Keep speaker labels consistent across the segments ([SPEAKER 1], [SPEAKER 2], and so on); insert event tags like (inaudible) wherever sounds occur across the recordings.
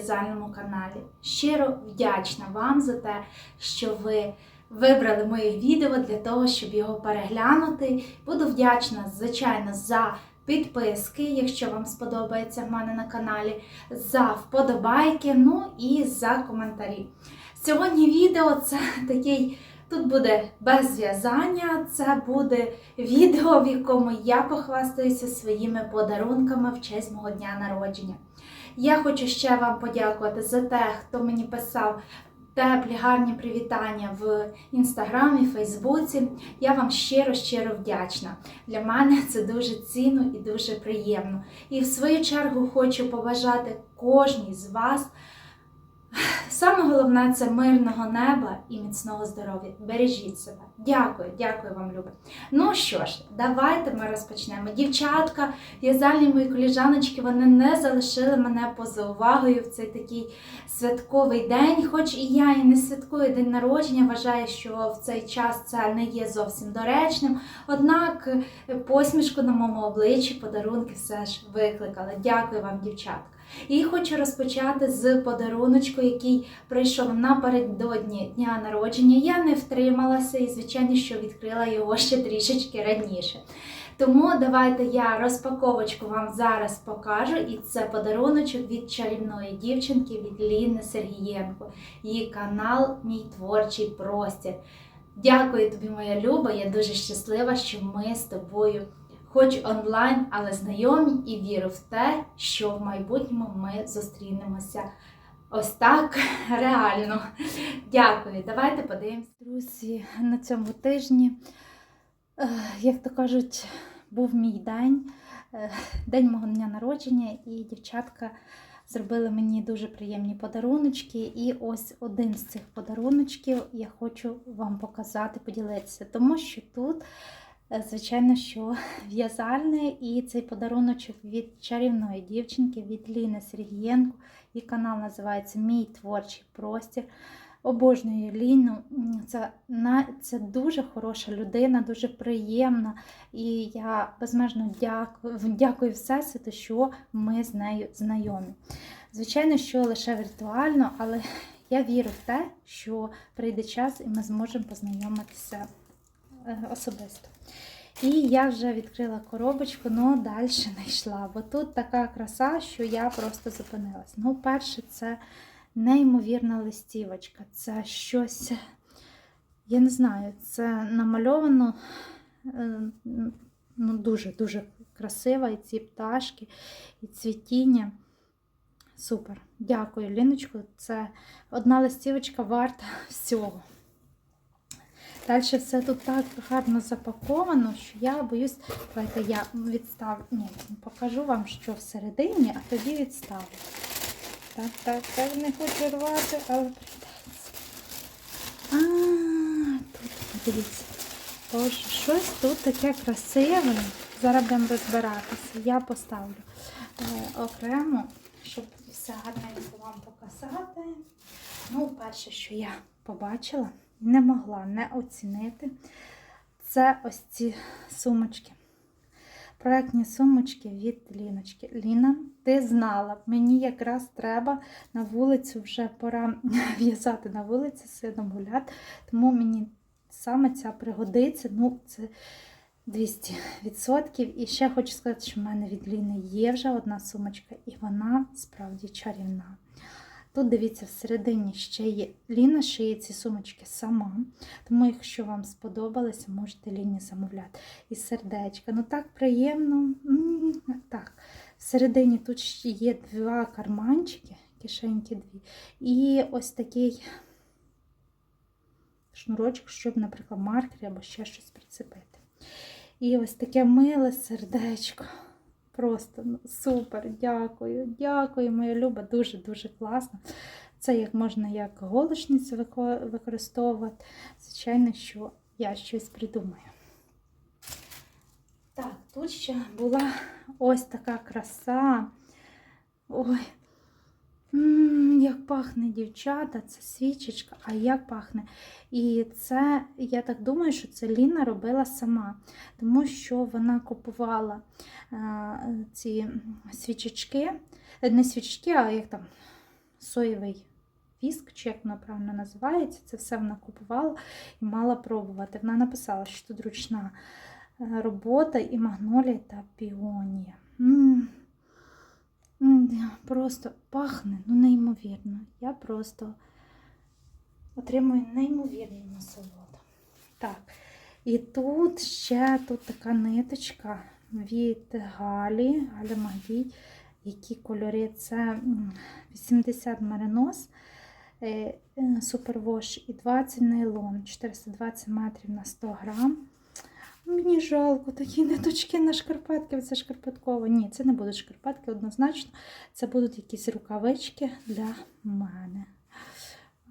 [SPEAKER 1] в'язальному каналі. Щиро вдячна вам за те, що ви вибрали моє відео для того, щоб його переглянути. Буду вдячна, звичайно, за підписки, якщо вам сподобається в мене на каналі, за вподобайки, ну і за коментарі. Сьогодні відео це такий. Тут буде без зв'язання, це буде відео, в якому я похвастаюся своїми подарунками в честь мого дня народження. Я хочу ще вам подякувати за те, хто мені писав теплі, гарні привітання в інстаграмі, Фейсбуці. Я вам щиро-щиро вдячна. Для мене це дуже цінно і дуже приємно. І в свою чергу хочу побажати кожній з вас. Саме головне це мирного неба і міцного здоров'я. Бережіть себе. Дякую, дякую вам, Люба. Ну що ж, давайте ми розпочнемо. Дівчатка, в'язальні мої коліжаночки, вони не залишили мене поза увагою в цей такий святковий день. Хоч і я і не святкую день народження, вважаю, що в цей час це не є зовсім доречним. Однак посмішку на моєму обличчі, подарунки все ж викликали. Дякую вам, дівчатка. І хочу розпочати з подаруночку, який прийшов напередодні дня народження. Я не втрималася і, звичайно, що відкрила його ще трішечки раніше. Тому давайте я розпаковочку вам зараз покажу. І це подаруночок від чарівної дівчинки від Ліни Сергієнко. Її канал Мій творчий простір. Дякую тобі, моя Люба. Я дуже щаслива, що ми з тобою хоч онлайн, але знайомі, і вірю в те, що в майбутньому ми зустрінемося ось так (laughs) реально. Дякую. Давайте подивимося. Друзі, на цьому тижні, е, як то кажуть, був мій день, е, день мого дня народження, і дівчатка. Зробили мені дуже приємні подаруночки, і ось один з цих подаруночків я хочу вам показати, поділитися, тому що тут Звичайно, що (laughs) в'язальне і цей подаруночок від чарівної дівчинки, від Ліни Сергієнко. Її канал називається Мій творчий простір. Обожнюю Ліну. Це, це дуже хороша людина, дуже приємна. І я безмежно дякую, дякую Всесвіту, що ми з нею знайомі. Звичайно, що лише віртуально, але (laughs) я вірю в те, що прийде час і ми зможемо познайомитися особисто. І я вже відкрила коробочку, але далі не йшла. Бо тут така краса, що я просто зупинилась. Ну, перше, це неймовірна листівочка. Це щось, я не знаю, це намальовано ну, дуже-дуже красиво, і ці пташки, і цвітіння. Супер. Дякую, Ліночку. Це одна листівочка варта всього. Далі все тут так гарно запаковано, що я боюсь, давайте я відставлю, ні, покажу вам, що всередині, а тоді відставлю. Так, так, так, не хочу рвати, але прийдеться. А, тут, дивіться, Боже, щось тут таке красиве. Зараз будемо розбиратися. Я поставлю е, окремо, щоб все гарненько вам показати. Ну, перше, що я побачила не могла не оцінити. Це ось ці сумочки. Проектні сумочки від Ліночки. Ліна, ти знала, мені якраз треба на вулицю вже пора (laughs) в'язати на вулиці, сином гуляти, тому мені саме ця пригодиться. Ну, це 200%. І ще хочу сказати, що в мене від Ліни є вже одна сумочка, і вона справді чарівна. Тут, дивіться, всередині ще є Ліна шиє ці сумочки сама. Тому, якщо вам сподобалося, можете Ліні замовляти. І сердечка. Ну так приємно. Так, Всередині тут є два карманчики, кишеньки дві. І ось такий шнурочок, щоб, наприклад, маркер або ще щось прицепити. І ось таке миле сердечко. Просто ну, супер, дякую, дякую, моя люба, дуже-дуже класно. Це як можна як голошницю використовувати. Звичайно, що я щось придумаю. Так, тут ще була ось така краса. Ой, Як пахне дівчата, це свічечка, а як пахне. І це, я так думаю, що це Ліна робила сама, тому що вона купувала а, ці свічечки, не свічечки, а як там соєвий віск, чи як воно правильно називається. Це все вона купувала і мала пробувати. Вона написала, що тут ручна е, робота і магнолія та піонія. Просто пахне, ну неймовірно. Я просто отримую неймовірну насолоду. Так, і тут ще тут така ниточка від Галі, Галя Магдій. Які кольори? Це 80 маринос, е, е, супервош і 20 нейлон, 420 метрів на 100 грам. Мені жалко, такі ниточки на шкарпетки. Це шкарпеткова. Ні, це не будуть шкарпетки однозначно. Це будуть якісь рукавички для мене.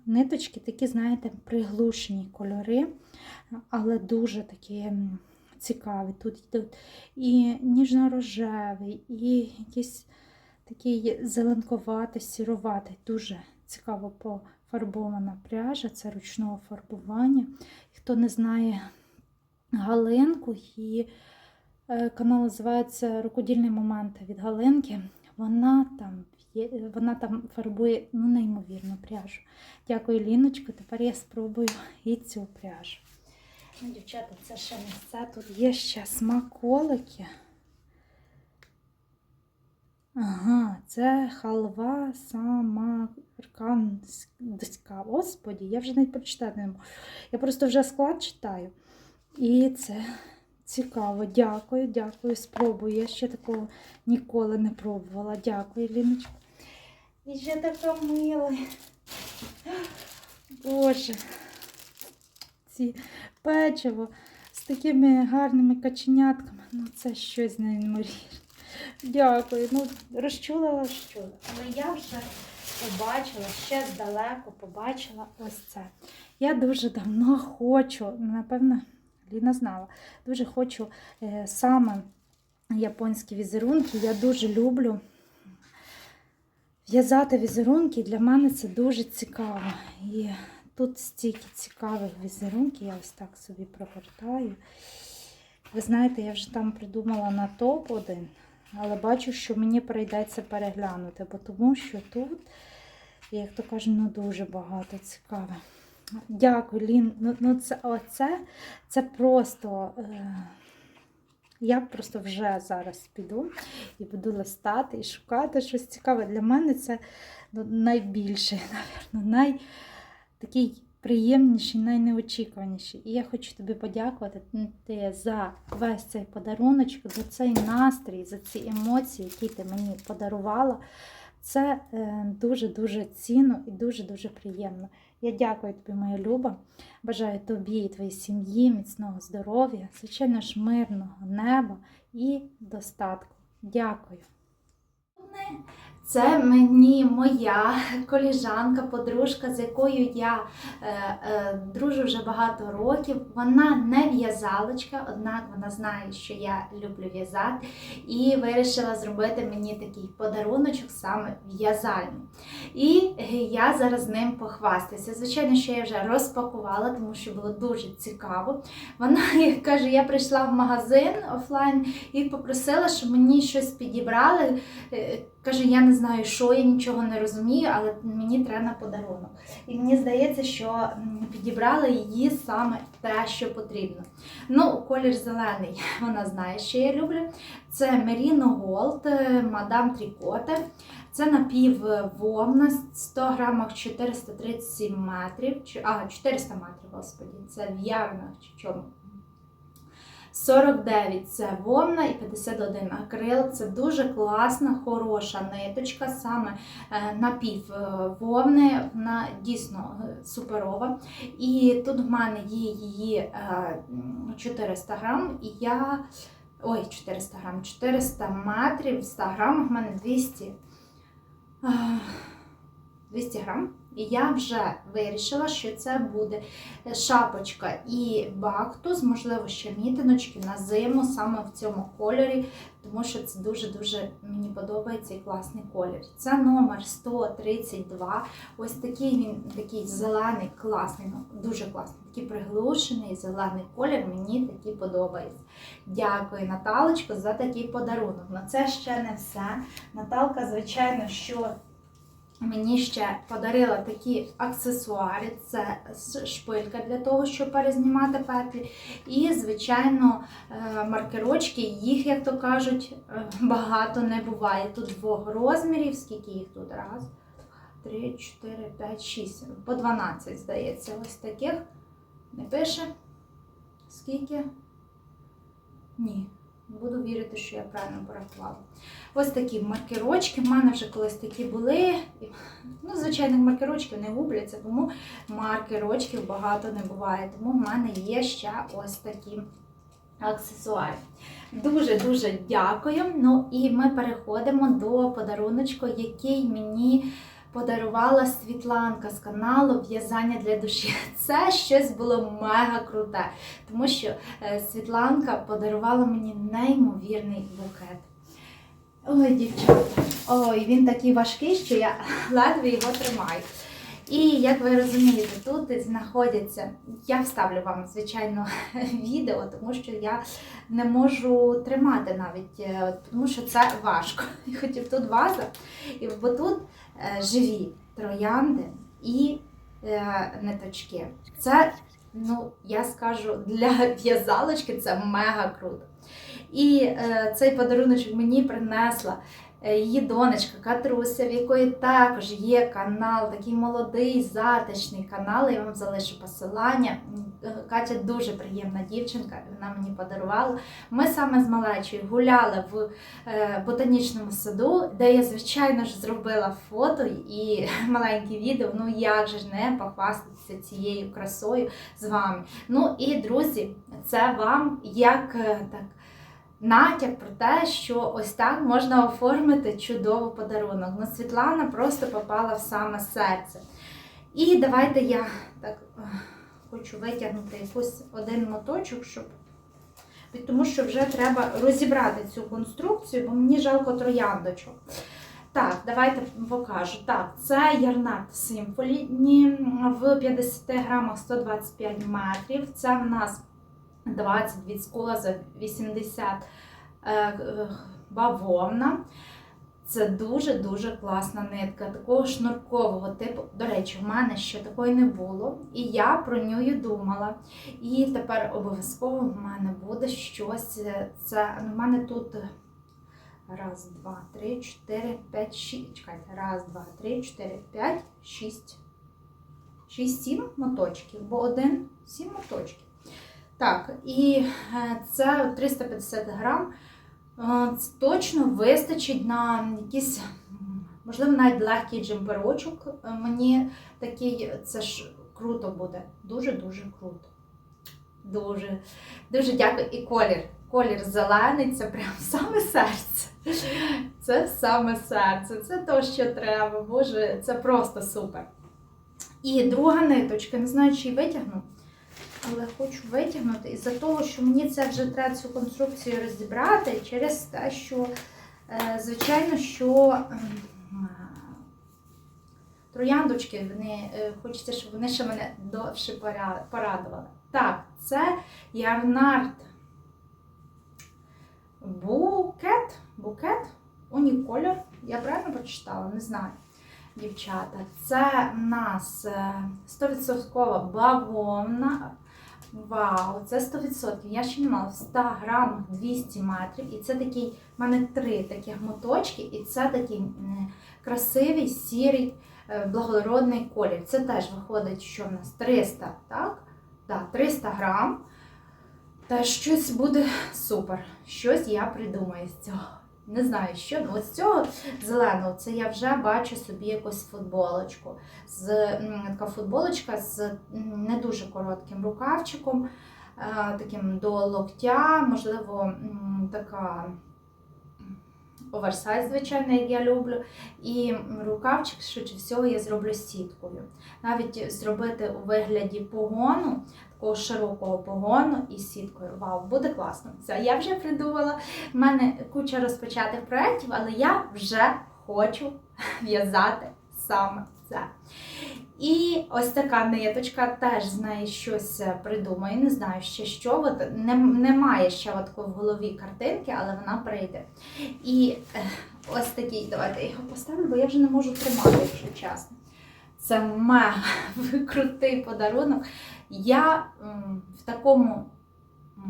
[SPEAKER 1] Ниточки такі, знаєте, приглушені кольори, але дуже такі цікаві. Тут йдуть і ніжно-рожевий, і якийсь такий зеленковатий, сіроватий. Дуже цікаво пофарбована пряжа, це ручного фарбування. Хто не знає Галинку, її е, канал називається Рукодільні моменти від Галинки. Вона там вона там фарбує ну, неймовірну пряжу. Дякую, Ліночко. Тепер я спробую і цю пряжу. Ну, дівчата, це ще не все. Тут є ще смаколики. Ага, це халва самаркандська. Господі, я вже навіть прочитати не можу. Я просто вже склад читаю. І це цікаво. Дякую, дякую. Спробую. Я ще такого ніколи не пробувала. Дякую, Ліночка. І ще така мила. Боже, ці печиво з такими гарними каченятками. Ну, це щось неймовірне. Дякую. Ну, розчула, розчула. Але я вже побачила, ще здалеку побачила ось це. Я дуже давно хочу, напевно, Ліна знала, дуже хочу е, саме японські візерунки. Я дуже люблю в'язати візерунки. Для мене це дуже цікаво. І тут стільки цікавих візерунків, я ось так собі провертаю. Ви знаєте, я вже там придумала на топ один, але бачу, що мені прийдеться переглянути, бо тому що тут, як то кажуть, ну дуже багато цікаве. Дякую, Лін. Ну, ну це, оце, це просто. Е, я просто вже зараз піду і буду листати і шукати щось цікаве. Для мене це ну, найбільше, (laughs) напевно, най, приємніший, найнеочікуваніший. І я хочу тобі подякувати ти за весь цей подаруночок, за цей настрій, за ці емоції, які ти мені подарувала. Це е, дуже-дуже цінно і дуже-дуже приємно. Я дякую тобі, моя Люба. Бажаю тобі і твоїй сім'ї, міцного здоров'я, звичайно ж, мирного неба і достатку. Дякую. Це мені моя коліжанка, подружка, з якою я е, е, дружу вже багато років. Вона не в'язалочка, однак вона знає, що я люблю в'язати, і вирішила зробити мені такий подаруночок саме в'язальний. І я зараз ним похвастаюся. Звичайно, що я вже розпакувала, тому що було дуже цікаво. Вона (laughs) каже, я прийшла в магазин офлайн і попросила, щоб мені щось підібрали. Каже, я не знаю, що я нічого не розумію, але мені треба на подарунок. І мені здається, що підібрали її саме те, що потрібно. Ну, колір зелений, (laughs) вона знає, що я люблю. Це Merino Gold, е, Madame Tricote. Це напіввовна, 100 грамах 437 метрів. А, 400 метрів, господі. Це в ярнах чи чому. 49 це вовна і 51 акрил. Це дуже класна, хороша ниточка, саме е, напів е, вовни, вона дійсно е, суперова. І тут в мене є її е, 400 грам, і я. Ой, 400 грам, 400 метрів, в 100 грамах в мене 200, е, 200 грам. І я вже вирішила, що це буде шапочка і бактус, можливо, ще мітиночки на зиму саме в цьому кольорі, тому що це дуже-дуже мені подобається і класний колір. Це номер 132. Ось такий він такий зелений, класний, ну, дуже класний, такий приглушений зелений колір. Мені такий подобається. Дякую, Наталочко, за такий подарунок. Ну це ще не все. Наталка, звичайно, що мені ще подарила такі аксесуари. Це шпилька для того, щоб перезнімати петлі. І, звичайно, е, маркерочки, їх, як то кажуть, е, багато не буває. Тут двох розмірів, скільки їх тут? Раз, три, чотири, п'ять, шість. По 12, здається, ось таких. Не пише. Скільки? Ні. Буду вірити, що я правильно порахувала. Ось такі маркерочки. В мене вже колись такі були. Ну, звичайних маркерочків не губляться, тому маркерочків багато не буває. Тому в мене є ще ось такі аксесуари. Дуже-дуже дякую. Ну і ми переходимо до подаруночку, який мені подарувала Світланка з каналу В'язання для душі. (laughs) Це щось було мега круте, тому що е, Світланка подарувала мені неймовірний букет. Ой, дівчата, ой, він такий важкий, що я (laughs) ледве його тримаю. І як ви розумієте, тут знаходяться, я вставлю вам, звичайно, (laughs) відео, тому що я не можу тримати навіть, е, тому що це важко. (laughs) Хотів тут ваза, бо тут е, живі троянди і е, ниточки. Це, ну, я скажу, для (laughs) в'язалочки це мега круто. І цей подарунок мені принесла її донечка Катруся, в якої також є канал, такий молодий, затишний канал. Я вам залишу посилання. Е, Катя дуже приємна дівчинка, вона мені подарувала. Ми саме з малечою гуляли в е, ботанічному саду, де я, звичайно ж, зробила фото і (laughs) маленьке відео. Ну як же ж не похвастатися цією красою з вами. Ну і друзі, це вам як е, так. Натяк про те, що ось так можна оформити чудовий подарунок. Ну, Світлана просто попала в саме серце. І давайте я так е, хочу витягнути якийсь один моточок, щоб тому що вже треба розібрати цю конструкцію, бо мені жалко трояндочок. Так, давайте покажу. Так, це Ярнард Symphony в 50 грамах 125 метрів. Це в нас 20 віскоза, 80 е, е, бавовна. Це дуже-дуже класна нитка, такого шнуркового типу. До речі, в мене ще такої не було. І я про нею думала. І тепер обов'язково в мене буде щось. е, Це ну, в мене тут раз, два, три, чотири, п'ять, шість. Чекайте, раз, два, три, чотири, п'ять, шість. Шість, сім моточків, бо один сім моточків. Так, і е, це 350 грам. Е, Це точно вистачить на якийсь, можливо, навіть легкий джемперочок. Е, Мені такий, це ж круто буде. Дуже-дуже круто. Дуже, дуже дякую. І колір. Колір зелений, це прям (laughs) саме серце. Це саме серце. Це то, що треба. Боже, це просто супер. І друга ниточка, не знаю, чи її витягну але хочу витягнути із-за того, що мені це вже треба цю конструкцію розібрати через те, що, е, звичайно, що ем, трояндочки, вони, е, хочеться, щоб вони ще мене довше порадували. Так, це Ярнард Букет. Букет. Унікольор. Я правильно прочитала? Не знаю. Дівчата, це в нас е, 100% бавовна. Вау, це 100%. Я ще не мала в 100 грамах 200 метрів. І це такий, в мене три таких моточки, і це такий красивий, сірий, е, благородний колір. Це теж виходить, що в нас 300, так? Так, 300 грам. Та щось буде супер. Щось я придумаю з цього. Не знаю, що. Ну, от з цього зеленого, це я вже бачу собі якусь футболочку. З, така футболочка з не дуже коротким рукавчиком, е, таким до локтя, можливо, така оверсайз, звичайно, як я люблю. І рукавчик, швидше всього, я зроблю сіткою. Навіть зробити у вигляді погону, такого широкого погону із сіткою. Вау, буде класно. Це я вже придумала. У мене куча розпочатих проєктів, але я вже хочу (laughs) в'язати саме Все. І ось така ниточка, теж з неї щось придумає. Не знаю ще що. От, не, немає ще такої в голові картинки, але вона прийде. І е, ось такий, давайте я його поставлю, бо я вже не можу тримати, якщо чесно. Це мега (laughs) крутий подарунок. Я в такому,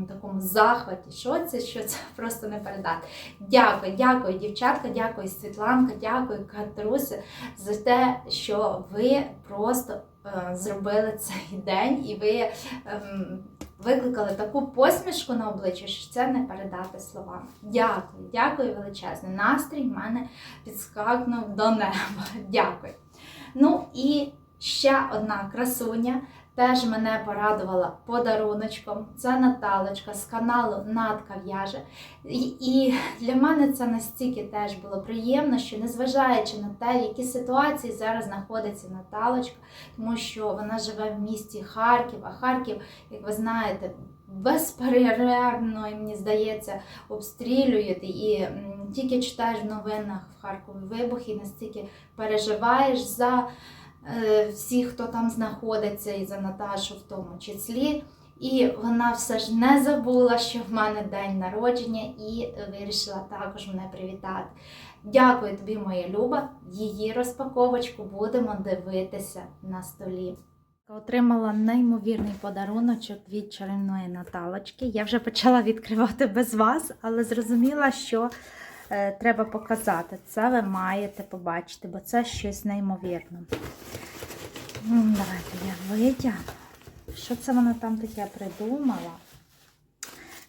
[SPEAKER 1] такому захваті, що це, що це (laughs) просто не передати. Дякую, дякую, дівчатка, дякую, Світланка, дякую, Катруся, за те, що ви просто е, зробили цей (laughs) день і ви ем, викликали таку посмішку на обличчі, що це не передати словами. Дякую, дякую величезне. Настрій в мене підскакнув до неба. (laughs) Дякую. Ну і ще одна красуня. Теж мене порадувала подаруночком. Це Наталочка з каналу Натка в'яже. І, і для мене це настільки теж було приємно, що незважаючи на те, в які ситуації зараз знаходиться Наталочка, тому що вона живе в місті Харків, а Харків, як ви знаєте, безперервно, і мені здається, обстрілюють. І тільки читаєш в новинах в Харкові вибухи, настільки переживаєш за е, всіх, хто там знаходиться, і за Наташу в тому числі. І вона все ж не забула, що в мене день народження, і вирішила також мене привітати. Дякую тобі, моя Люба. Її розпаковочку будемо дивитися на столі. Отримала неймовірний подаруночок від чарівної Наталочки. Я вже почала відкривати без вас, але зрозуміла, що треба показати. Це ви маєте побачити, бо це щось неймовірне. Давайте я витягну. Що це вона там таке придумала?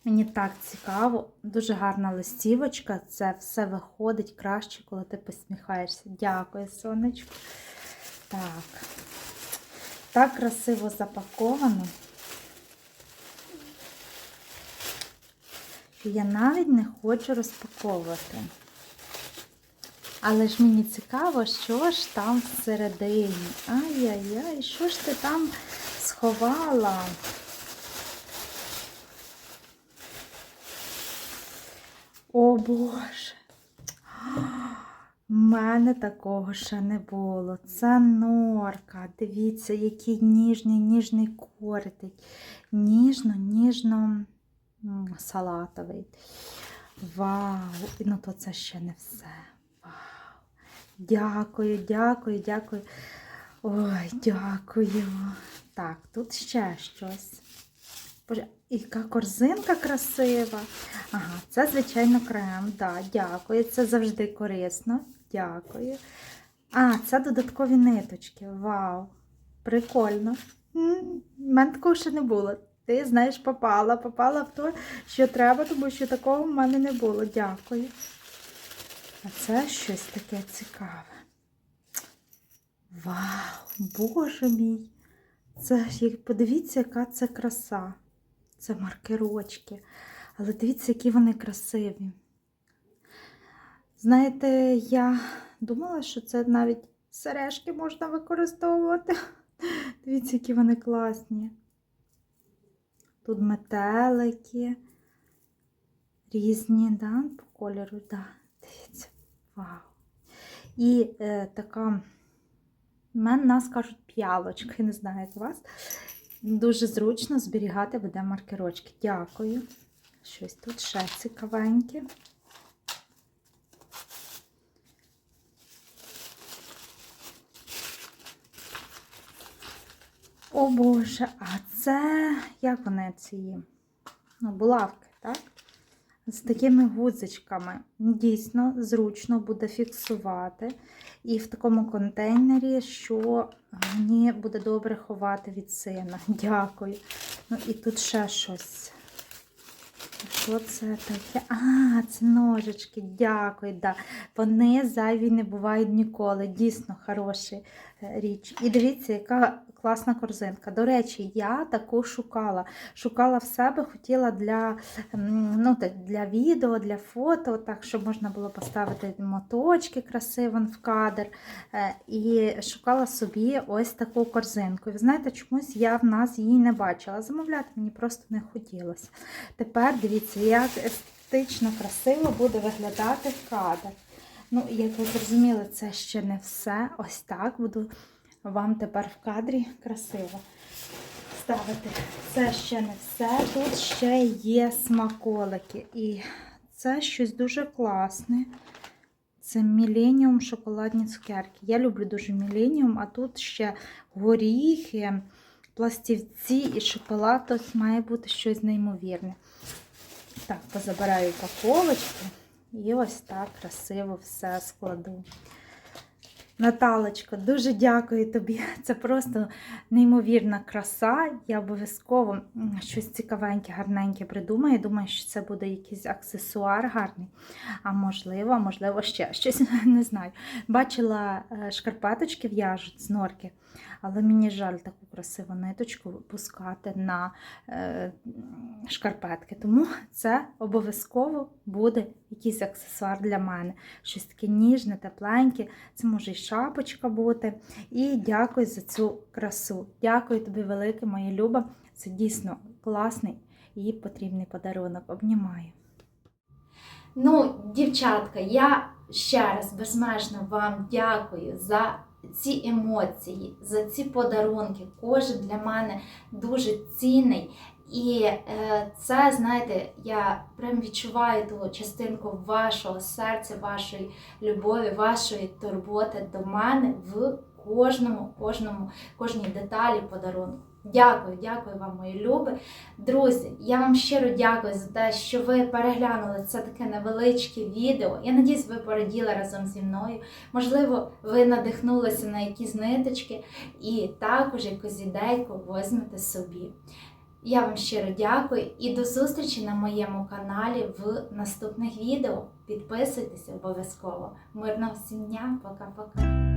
[SPEAKER 1] Мені так цікаво, дуже гарна листівочка. Це все виходить краще, коли ти посміхаєшся. Дякую, сонечко. Так. Так красиво запаковано. Я навіть не хочу розпаковувати. Але ж мені цікаво, що ж там всередині. Ай-яй-яй, що ж ти там сховала? О Боже! У мене такого ще не було. Це норка. Дивіться, який ніжний, ніжний кортик. Ніжно, ніжно салатовий. Вау! Ну то це ще не все. Вау! Дякую, дякую, дякую. Ой, дякую. Так, тут ще щось. Боже, яка корзинка красива. Ага, це, звичайно, крем. Да, дякую. Це завжди корисно. Дякую. А, це додаткові ниточки. Вау! Прикольно. У мене такого ще не було. Ти, знаєш, попала, попала в те, що треба, тому що такого в мене не було. Дякую. А це щось таке цікаве. Вау, боже мій! Це ж подивіться, яка це краса. Це маркерочки. Але дивіться, які вони красиві. Знаєте, я думала, що це навіть сережки можна використовувати. (laughs) Дивіться, які вони класні. Тут метелики різні, да, по кольору, да. Дивіться, вау. І е, така, мене нас кажуть п'ялочка, я не знаю, як у вас. Дуже зручно зберігати буде маркерочки. Дякую. Щось тут ще цікавеньке. О Боже, а це як вони ці ну, булавки, так? З такими гудзичками. Дійсно, зручно буде фіксувати. І в такому контейнері, що мені буде добре ховати від сина. (laughs) Дякую. Ну і тут ще щось. Що це таке? А, це ножички, дякую. Да. Вони зайві не бувають ніколи. Дійсно хороша е, річ. І дивіться, яка класна корзинка. До речі, я таку шукала. Шукала в себе, хотіла для, ну, для відео, для фото, так, щоб можна було поставити моточки красиво в кадр. Е, І шукала собі ось таку корзинку. І ви знаєте, чомусь я в нас її не бачила. Замовляти мені просто не хотілося. Тепер дивіться, як естетично, красиво буде виглядати кадр. Ну, як ви зрозуміли, це ще не все. Ось так буду вам тепер в кадрі красиво ставити. Це ще не все. Тут ще є смаколики. І це щось дуже класне. Це Міленіум шоколадні цукерки. Я люблю дуже Міленіум, а тут ще горіхи, пластівці і шоколад. Ось має бути щось неймовірне. Так, позабираю упаковочки і ось так красиво все складу. Наталочко, дуже дякую тобі. Це просто неймовірна краса. Я обов'язково щось цікавеньке, гарненьке придумаю. Думаю, що це буде якийсь аксесуар гарний. А можливо, можливо, ще щось (laughs) не знаю. Бачила е, шкарпеточки в'яжуть з норки, але мені жаль таку красиву ниточку пускати на е, шкарпетки. Тому це обов'язково буде якийсь аксесуар для мене. Щось таке ніжне, тепленьке. Це може і шапочка бути. І дякую за цю красу. Дякую тобі велике, моя люба. Це дійсно класний і потрібний подарунок. Обнімаю. Ну, дівчатка, я ще раз безмежно вам дякую за ці емоції, за ці подарунки. Кожен для мене дуже цінний. І е, це, знаєте, я прям відчуваю ту частинку вашого серця, вашої любові, вашої турботи до мене в кожному, кожному, кожній деталі подарунку. Дякую, дякую вам, мої люби. Друзі, я вам щиро дякую за те, що ви переглянули це таке невеличке відео. Я надіюсь, ви пораділи разом зі мною. Можливо, ви надихнулися на якісь ниточки і також якусь ідейку візьмете собі. Я вам щиро дякую і до зустрічі на моєму каналі в наступних відео. Підписуйтесь обов'язково. Мирного всім дня, пока-пока.